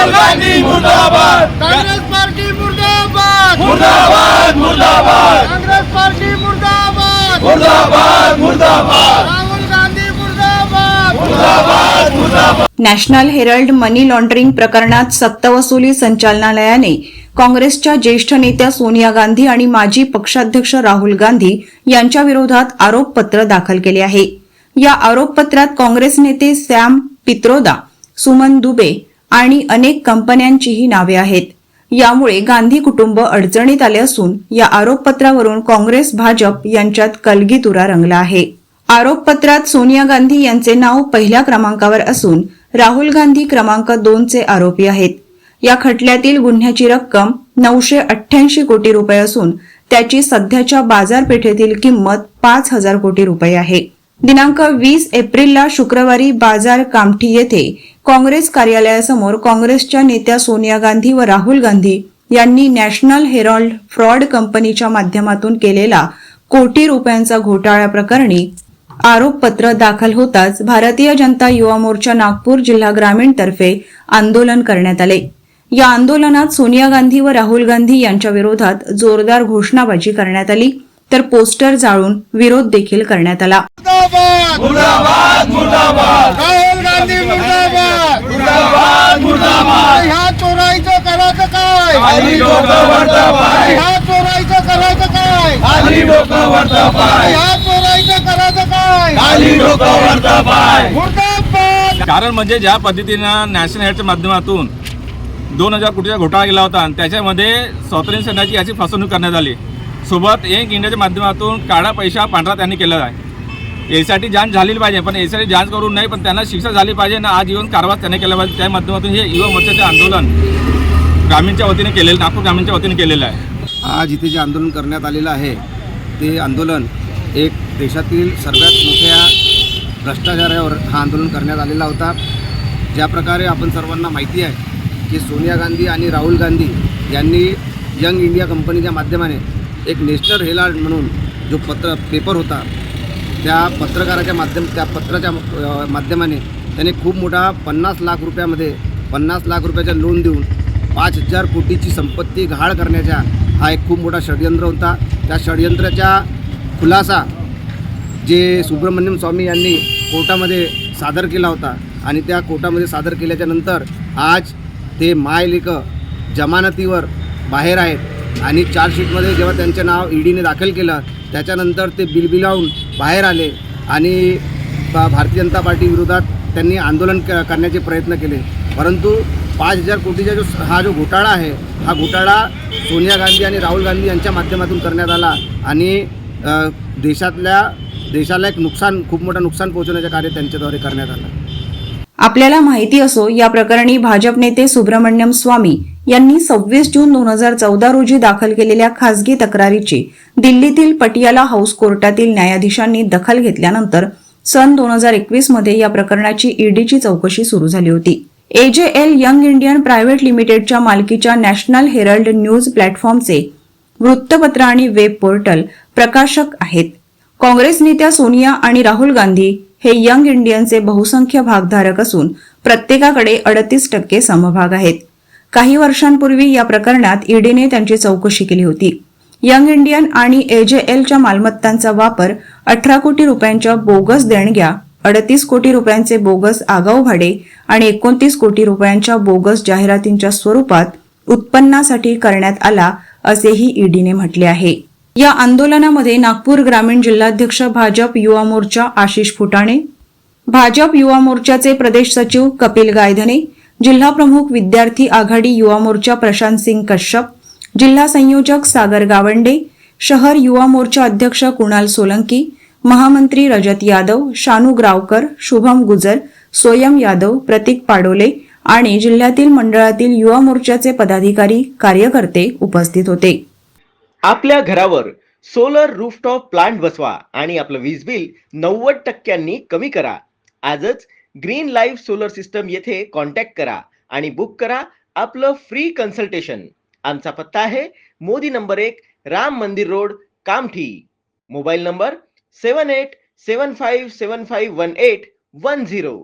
राहुल गांधी मुर्दाबाद. काँग्रेस पार्टी मुर्दाबाद. मुर्दाबाद मुर्दाबाद. काँग्रेस पार्टी मुर्दाबाद. मुर्दाबाद मुर्दाबाद. राहुल गांधी मुर्दाबाद. मुर्दाबाद मुर्दाबाद. नॅशनल हेरल्ड मनी लॉन्ड्रिंग प्रकरणात सक्तवसुली संचालनालयाने काँग्रेसच्या ज्येष्ठ नेत्या सोनिया गांधी आणि माजी पक्षाध्यक्ष राहुल गांधी यांच्या विरोधात आरोपपत्र दाखल केले आहे. या आरोपपत्रात काँग्रेस नेते सॅम पित्रोदा सुमन दुबे आणि अनेक कंपन्यांचीही नावे आहेत. यामुळे गांधी कुटुंब अडचणीत आले असून या आरोपपत्रावरून काँग्रेस भाजप यांच्यात कलगीतुरा रंगला आहे. आरोपपत्रात सोनिया गांधी यांचे नाव पहिल्या क्रमांकावर असून राहुल गांधी क्रमांक दोनचे आरोपी आहेत. या खटल्यातील गुन्ह्याची रक्कम नऊशे अठ्ठ्याऐंशी कोटी रुपये असून त्याची सध्याच्या बाजारपेठेतील किंमत पाच हजार कोटी रुपये आहे. दिनांक वीस एप्रिलला शुक्रवारी बाजार कामठी येथे काँग्रेस कार्यालयासमोर काँग्रेसच्या नेत्या सोनिया गांधी व राहुल गांधी यांनी नॅशनल हेरॉल्ड फ्रॉड कंपनीच्या माध्यमातून केलेला कोटी रुपयांचा घोटाळा प्रकरणी आरोपपत्र दाखल होताच भारतीय जनता युवा मोर्चा नागपूर जिल्हा ग्रामीण तर्फे आंदोलन करण्यात आले. या आंदोलनात सोनिया गांधी व राहुल गांधी यांच्या विरोधात जोरदार घोषणाबाजी करण्यात आली तर पोस्टर जाळून विरोध देखील करण्यात आला. ह्या चोराईचं करायचं काय? ह्या चोराईचं करायचं काय? ह्या चोराईचं करायचं काय? मुर्दाबाद. कारण म्हणजे ज्या पद्धतीनं नॅशनल हेडच्या माध्यमातून दोन हजार कोटीचा घोटाळा केला होता आणि त्याच्यामध्ये स्वातंत्र्य सेनाची याची फसवणूक करण्यात आली. सोबत एक इंडियाच्या माध्यमातून काळा पैसा पांढरा त्यांनी केलेला आहे. यासाठी जांच झालेली पाहिजे पण यासाठी जांच करून नाही पण त्यांना शिक्षा झाली पाहिजे ना आज येऊन कारवाई त्यांनी केला पाहिजे. त्या माध्यमातून हे युवा मोर्चाचे आंदोलन ग्रामीणच्या वतीने केलेलं नागपूर ग्रामीणच्या वतीने केलेलं आहे. आज इथे जे आंदोलन करण्यात आलेलं आहे ते आंदोलन एक देशातील सर्वात मोठ्या भ्रष्टाचारावर हा आंदोलन करण्यात आलेला होता. ज्या प्रकारे आपण सर्वांना माहिती आहे की सोनिया गांधी आणि राहुल गांधी यांनी यंग इंडिया कंपनीच्या माध्यमाने एक नॅशनल हेलार्ड म्हणून जो पत्र पेपर होता त्या पत्रकाराच्या माध्यम त्या पत्राच्या माध्यमाने त्याने खूप मोठा पन्नास लाख रुपयामध्ये पन्नास लाख रुपयाचा लोन देऊन पाच हजार कोटीची संपत्ती गहाळ करण्याचा हा एक खूप मोठा षडयंत्र होता. त्या षडयंत्राचा खुलासा जे सुब्रमण्यम स्वामी यांनी कोर्टामध्ये सादर केला होता आणि त्या कोर्टामध्ये सादर केल्याच्यानंतर आज ते मायलेख जमानतीवर बाहेर आहेत आणि चार्जशीटमध्ये जेव्हा त्यांचं नाव ईडीने दाखल केलं त्याच्यानंतर ते बिलबिलावून बाहेर आले आणि भा- भारतीय जनता पार्टी विरोधात त्यांनी आंदोलन क करण्याचे प्रयत्न केले. परंतु पाच हजार कोटीचा जो हा जो घोटाळा आहे हा घोटाळा सोनिया गांधी आणि राहुल गांधी यांच्या माध्यमातून करण्यात आला आणि देशातल्या देशाला एक नुकसान खूप मोठं नुकसान पोहोचवण्याचं कार्य त्यांच्याद्वारे करण्यात आलं. आपल्याला माहिती असो या प्रकरणी भाजप नेते सुब्रमण्यम स्वामी यांनी सव्वीस जून दोन हजार चौदा रोजी दाखल केलेल्या खासगी तक्रारीची दिल्लीतील पटियाला हाऊस कोर्टातील न्यायाधीशांनी दखल घेतल्यानंतर सन दोन हजार एकवीसमध्ये या प्रकरणाची ईडीची चौकशी सुरू झाली होती. एजेएल यंग इंडियन प्रायव्हेट लिमिटेडच्या मालकीच्या नॅशनल हेरल्ड न्यूज प्लॅटफॉर्मचे वृत्तपत्र आणि वेब पोर्टल प्रकाशक आहेत. काँग्रेस नेत्या सोनिया आणि राहुल गांधी हे यंग इंडियनचे बहुसंख्य भागधारक असून प्रत्येकाकडे अडतीस टक्के समभाग आहेत. काही वर्षांपूर्वी या प्रकरणात ईडीने त्यांची चौकशी केली होती. यंग इंडियन आणि एजेएलच्या मालमत्तांचा वापर अठरा कोटी रुपयांच्या बोगस देणग्या अडतीस कोटी रुपयांचे बोगस आगाऊ भाडे आणि एकोणतीस कोटी रुपयांच्या बोगस जाहिरातींच्या स्वरूपात उत्पन्नासाठी करण्यात आला असेही ईडीने म्हटले आहे. या आंदोलनामध्ये नागपूर ग्रामीण जिल्हाध्यक्ष भाजप युवा मोर्चा आशिष फुटाणे भाजप युवा मोर्चाचे प्रदेश सचिव कपिल गायधने जिल्हा प्रमुख विद्यार्थी आघाडी युवा मोर्चा प्रशांत सिंग कश्यप जिल्हा संयोजक सागर गावंडे शहर युवा मोर्चा अध्यक्ष कुणाल सोलंकी महामंत्री रजत यादव शानू ग्रावकर शुभम गुजर सोयम यादव प्रतीक पाडोले आणि जिल्ह्यातील मंडळातील युवा मोर्चाचे पदाधिकारी कार्यकर्ते उपस्थित होते. आपल्या घरावर सोलर रूफटॉप प्लांट बसवा आणि आपलं वीज बिल नव्वद टक्क्यांनी कमी करा. आजच ग्रीन लाईफ सोलर सिस्टम येथे कॉन्टॅक्ट करा आणि बुक करा आपलं फ्री कन्सल्टेशन आमचा पत्ता आहे मोदी नंबर एक Ram Mandir road Kamthi. Mobile number seven eight seven five seven five one eight one zero